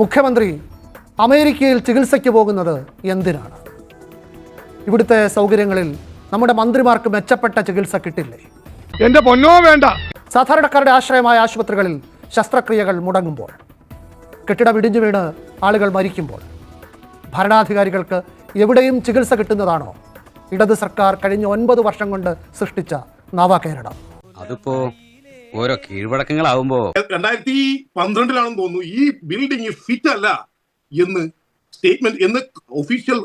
മുഖ്യമന്ത്രി അമേരിക്കയിൽ ചികിത്സയ്ക്ക് പോകുന്നത് എന്തിനാണ്? ഇവിടുത്തെ സൗകര്യങ്ങളിൽ നമ്മുടെ മന്ത്രിമാർക്ക് മെച്ചപ്പെട്ട ചികിത്സ കിട്ടില്ലേ? എന്റെ പൊന്നോ വേണ്ട. സാധാരണക്കാരുടെ ആശ്രയമായ ആശുപത്രികളിൽ ശസ്ത്രക്രിയകൾ മുടങ്ങുമ്പോൾ കെട്ടിടം ഇടിഞ്ഞു വീണ് ആളുകൾ മരിക്കുമ്പോൾ ഭരണാധികാരികൾക്ക് എവിടെയും ചികിത്സ കിട്ടുന്നതാണോ? ഇടത് സർക്കാർ കഴിഞ്ഞ ഒൻപത് വർഷം കൊണ്ട് സൃഷ്ടിച്ച നവകേരളം. അതിപ്പോ ഓരോ കീഴ്വഴക്കങ്ങളാവുമ്പോ രണ്ടായിരത്തി പന്ത്രണ്ടിലാണെന്ന് തോന്നുന്നു. ഈ ബിൽഡിംഗ് ഫിറ്റ് അല്ല എന്ന് സ്റ്റേറ്റ്മെന്റ് എന്ന് ഒഫീഷ്യൽ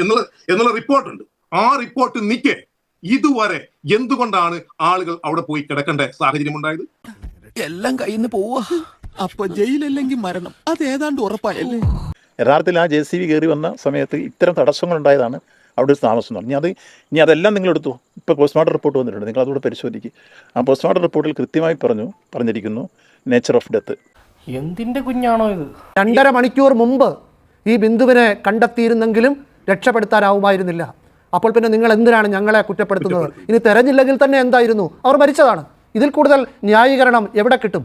എന്നുള്ള എന്നുള്ള റിപ്പോർട്ടുണ്ട് ആ റിപ്പോർട്ട് നിൽക്കെ ഇതുവരെ എന്തുകൊണ്ടാണ് ആളുകൾ അവിടെ പോയി കിടക്കേണ്ട സാഹചര്യം ഉണ്ടായത്? എല്ലാം കയ്യിൽ നിന്ന് പോവാ. അപ്പൊ ജയിലല്ലെങ്കിൽ മരണം. അത് ഏതാണ്ട് ഉറപ്പായല്ലേ? യഥാർത്ഥത്തിൽ ആ ജെ സി ബി കയറി വന്ന സമയത്ത് ഇത്തരം തടസ്സങ്ങൾ ഉണ്ടായതാണ്. അവിടെ ഒരു താമസം എന്ന് പറഞ്ഞാൽ അത് ഇനി അതെല്ലാം നിങ്ങൾ എടുത്തു? ഇപ്പോൾ പോസ്റ്റ്മോർട്ടം റിപ്പോർട്ട് വന്നിട്ടുണ്ട്. നിങ്ങൾ അതുകൂടെ പരിശോധിക്കുക ആ പോസ്റ്റ്മോർട്ടം റിപ്പോർട്ടിൽ കൃത്യമായി പറഞ്ഞു പറഞ്ഞിരിക്കുന്നു നേച്ചർ ഓഫ് ഡെത്ത് എന്തിന്റെ കുഞ്ഞാണോ ഇത്? രണ്ടര മണിക്കൂർ മുമ്പ് ഈ ബിന്ദുവിനെ കണ്ടെത്തിയിരുന്നെങ്കിലും രക്ഷപ്പെടുത്താനാവുമായിരുന്നില്ല. അപ്പോൾ പിന്നെ നിങ്ങൾ എന്തിനാണ് ഞങ്ങളെ കുറ്റപ്പെടുത്തുന്നത്? ഇനി തെരഞ്ഞില്ലെങ്കിൽ തന്നെ എന്തായിരുന്നു? അവർ മരിച്ചതാണ്. ഇതിൽ കൂടുതൽ ന്യായീകരണം എവിടെ കിട്ടും?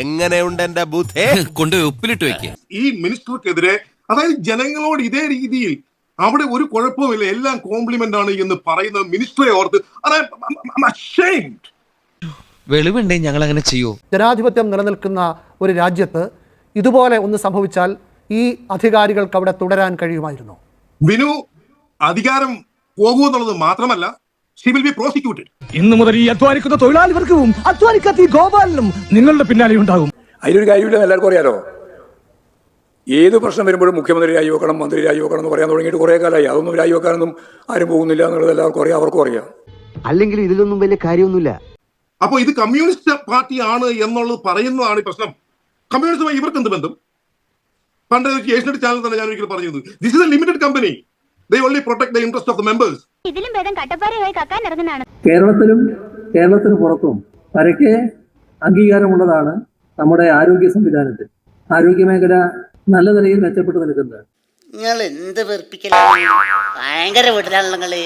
എങ്ങനെയുണ്ട് എന്റെ ബുദ്ധി? കൊണ്ട് ഉപ്പിലിട്ട് വെക്കുക ഈ മിനിസ്റ്റർക്കെതിരെ അതായത് ജനങ്ങളോട് ഇതേ രീതിയിൽ അവിടെ ഒരു കുഴപ്പമില്ല എല്ലാം കോംപ്ലിമെന്റ് ആണ് എന്ന് പറയുന്ന മിനിസ്റ്ററെ ഓർത്ത് വെളിവുണ്ടെങ്കിൽ വെളിവുണ്ടേ ഞങ്ങൾ അങ്ങനെ ചെയ്യൂ? ജനാധിപത്യം നിലനിൽക്കുന്ന ഒരു രാജ്യത്ത് ഇതുപോലെ ഒന്ന് സംഭവിച്ചാൽ ഈ അധികാരികൾക്ക് അവിടെ തുടരാൻ കഴിയുമായിരുന്നു. വിനു അധികാരം പോകുമെന്നുള്ളത് മാത്രമല്ല പ്രോസിക്യൂട്ടഡ് ഇന്നു മുതൽ ഈ അധ്വാനിക്കുന്ന തൊഴിലാളികൾക്കും അധ്വാനിക്കാത്ത ഈ ഗോപാലനും നിങ്ങളുടെ പിന്നാലെ ഉണ്ടാകും. അതിലൊരു കാര്യമില്ല എല്ലാവർക്കും അറിയാലോ? ഏത് പ്രശ്നം വരുമ്പോഴും മുഖ്യമന്ത്രി രാജിവെക്കണം മന്ത്രി രാജിവെക്കണം എന്ന് പറയാൻ തുടങ്ങിയിട്ട് കുറേ കാലമായി. അതൊന്നും രാജിവെക്കാനൊന്നും ആരും പോകുന്നില്ല എന്നുള്ളത് എല്ലാവർക്കും അറിയാം അവർക്കും അറിയാം. അല്ലെങ്കിൽ ഇതിലൊന്നും വലിയ കാര്യമൊന്നുമില്ല. അപ്പോൾ ഇത് കമ്മ്യൂണിസ്റ്റ് പാർട്ടി ആണ് എന്നുള്ളത് പറയുന്നതാണ് ഈ പ്രശ്നം. കമ്മ്യൂണിസ്റ്റുമായി ഇവർക്ക് എന്ത് ബന്ധം? പണ്ട് ഏഷ്യനെറ്റ് ചാനൽ തന്നെ ഞാൻ ഒരിക്കലും പറഞ്ഞത് this is a limited company they only protect the interest of the members ഇതിലും ഭേദം കട്ടപ്പാറയായി കക്കാൻ ഇറങ്ങുന്നതാണ്. കേരളത്തിലും കേരളത്തിന് പുറത്തും പരക്കെ അംഗീകാരമുള്ളതാണ് നമ്മുടെ ആരോഗ്യ സംവിധാനത്തിൽ. ആരോഗ്യ മേഖല നല്ല നിലയിൽ മെച്ചപ്പെട്ട് നിൽക്കുന്നത് നിങ്ങൾ എന്ത് വെറുപ്പിക്കലാണ്? ഭയങ്കര വീട്ടിലാണല്ലോ നിങ്ങൾ.